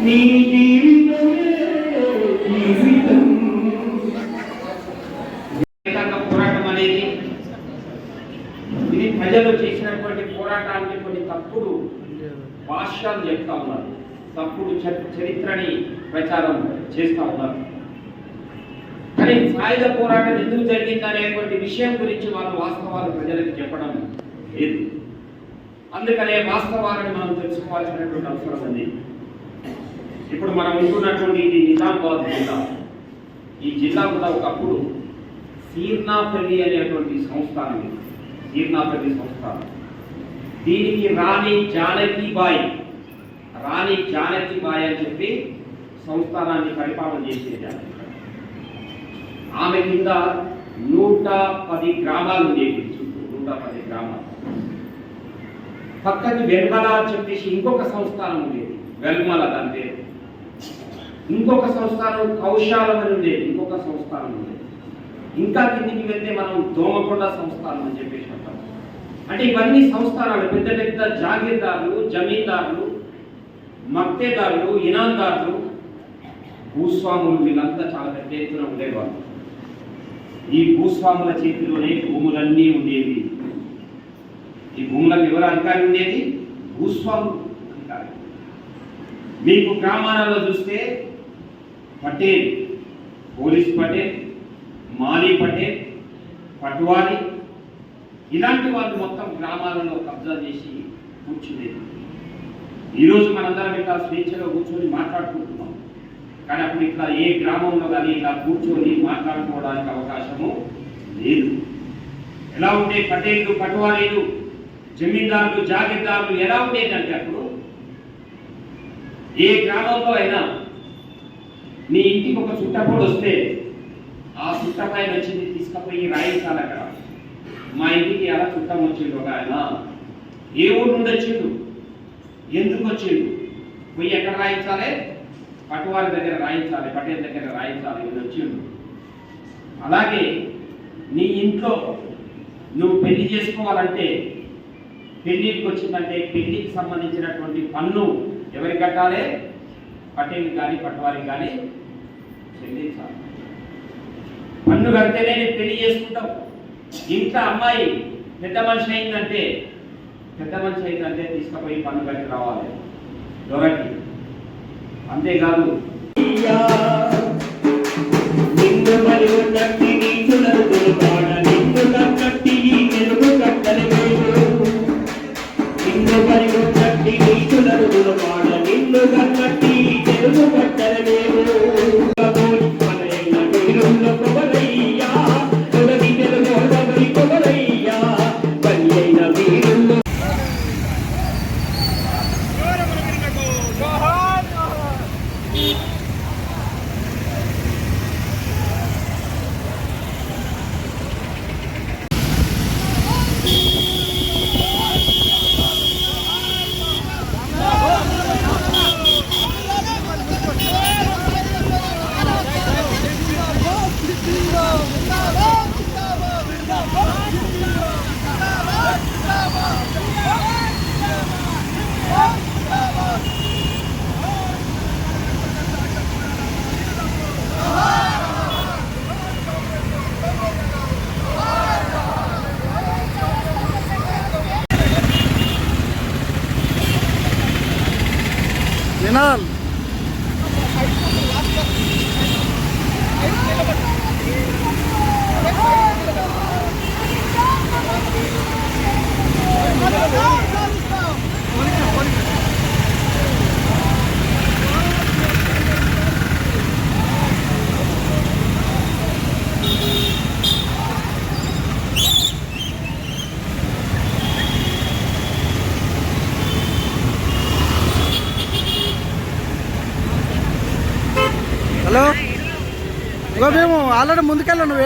నీ జీవితమే జీవితం పోరాటం అనేది ఇది ప్రజలు చేసినటువంటి పోరాటానికి కొన్ని తప్పుడు భాష్యాలు చెప్తా ఉన్నారు. తప్పుడు చ- చరిత్రని ప్రచారం చేస్తా ఉన్నారు. సాయుధ పోరాటం ఎందుకు జరిగింది అనేటువంటి విషయం గురించి వాళ్ళు వాస్తవాలు ప్రజలకు చెప్పడం లేదు. అందుకనే వాస్తవాలను మనం తెలుసుకోవాల్సినటువంటి అవసరం ఉంది. ఇప్పుడు మనం ఉంటున్నటువంటి ఇది నిజామాబాద్ జిల్లా. ఈ జిల్లా కూడా ఒకప్పుడు సీర్నాపల్లి అనేటువంటి సంస్థానం ఇది. సీర్నాపల్లి సంస్థానం. దీనికి రాణి జానకీబాయి రాణి జానకీబాయి అని చెప్పి సంస్థానాన్ని పరిపాలన చేసేది ఆమె. కింద నూట పది గ్రామాలు ఉండేవి నూట పది గ్రామాలు. పక్కకి వెల్మల చెప్పేసి ఇంకొక సంస్థానం ఉండేది వెల్మల దాని పేరు. ఇంకొక సంస్థానం కౌశాలం అని ఉండేది ఇంకొక సంస్థానం ఉండేది ఇంకా కిందికి వెళ్తే మనం దోమకొండ సంస్థానం అని చెప్పేసి అంటాం. అంటే ఇవన్నీ సంస్థానాలు పెద్ద పెద్ద జాగీర్దారులు జమీందారులు మక్తేదారులు ఇనాందారులు భూస్వాములు వీళ్ళంతా చాలా పెద్ద ఎత్తున ఉండేవాళ్ళు. ఈ భూస్వాముల చేతిలోనే భూములన్నీ ఉండేవి. ఈ భూములకు ఎవరు అధికారి ఉండేది? భూస్వాములు అధికారి. మీకు గ్రామాలలో చూస్తే పటేల్ పోలీస్ పటేల్ మాలీ పటేల్ పట్వారి ఇలాంటి వాళ్ళు మొత్తం గ్రామాలలో కబ్జా చేసి కూర్చునేది. ఈరోజు మనందరం ఇట్లా స్వేచ్ఛగా కూర్చొని మాట్లాడుకుంటున్నాం. కానీ అప్పుడు ఇట్లా ఏ గ్రామంలో కానీ ఇలా కూర్చొని మాట్లాడుకోవడానికి అవకాశము లేదు. ఎలా ఉండే పటేళ్ళు పటవారీలు జమీందారులు జాగీర్దారులు ఎలా ఉండేదంటే అప్పుడు ఏ గ్రామంలో అయినా నీ ఇంటికి ఒక చుట్టపోడు వస్తే ఆ చుట్టపై వచ్చింది తీసుకుపోయి రాయించాలి అక్కడ. మా ఇంటికి ఎలా చుట్టం వచ్చిండు ఒక ఆయన? ఏ ఊరు నుండి వచ్చిండు? ఎందుకు వచ్చిండు? పోయి ఎక్కడ రాయించాలి? పట్టువారి దగ్గర రాయించాలి పటేల్ దగ్గర రాయించాలి వీళ్ళు వచ్చిండు అలాగే నీ ఇంట్లో నువ్వు పెళ్ళి చేసుకోవాలంటే పెళ్ళికి వచ్చిందంటే పెళ్ళికి సంబంధించినటువంటి పన్ను ఎవరికి కట్టాలి? పటేల్ కానీ పట్టువారికి కానీ చెల్లించాలి. పన్ను కడితేనే నేను పెళ్ళి చేసుకుంటావు. ఇంట్లో అమ్మాయి పెద్ద మనిషి అయిందంటే పెద్ద మనిషి అయిందంటే తీసుకుపోయి పన్ను కట్టి రావాలి. దొరకి అంతేకాదు. అయ్యా, నిన్ను మరి ఉన్నట్టు সিগনাল మేము ఆల్రెడీ ముందుకెళ్ళాను నువ్వు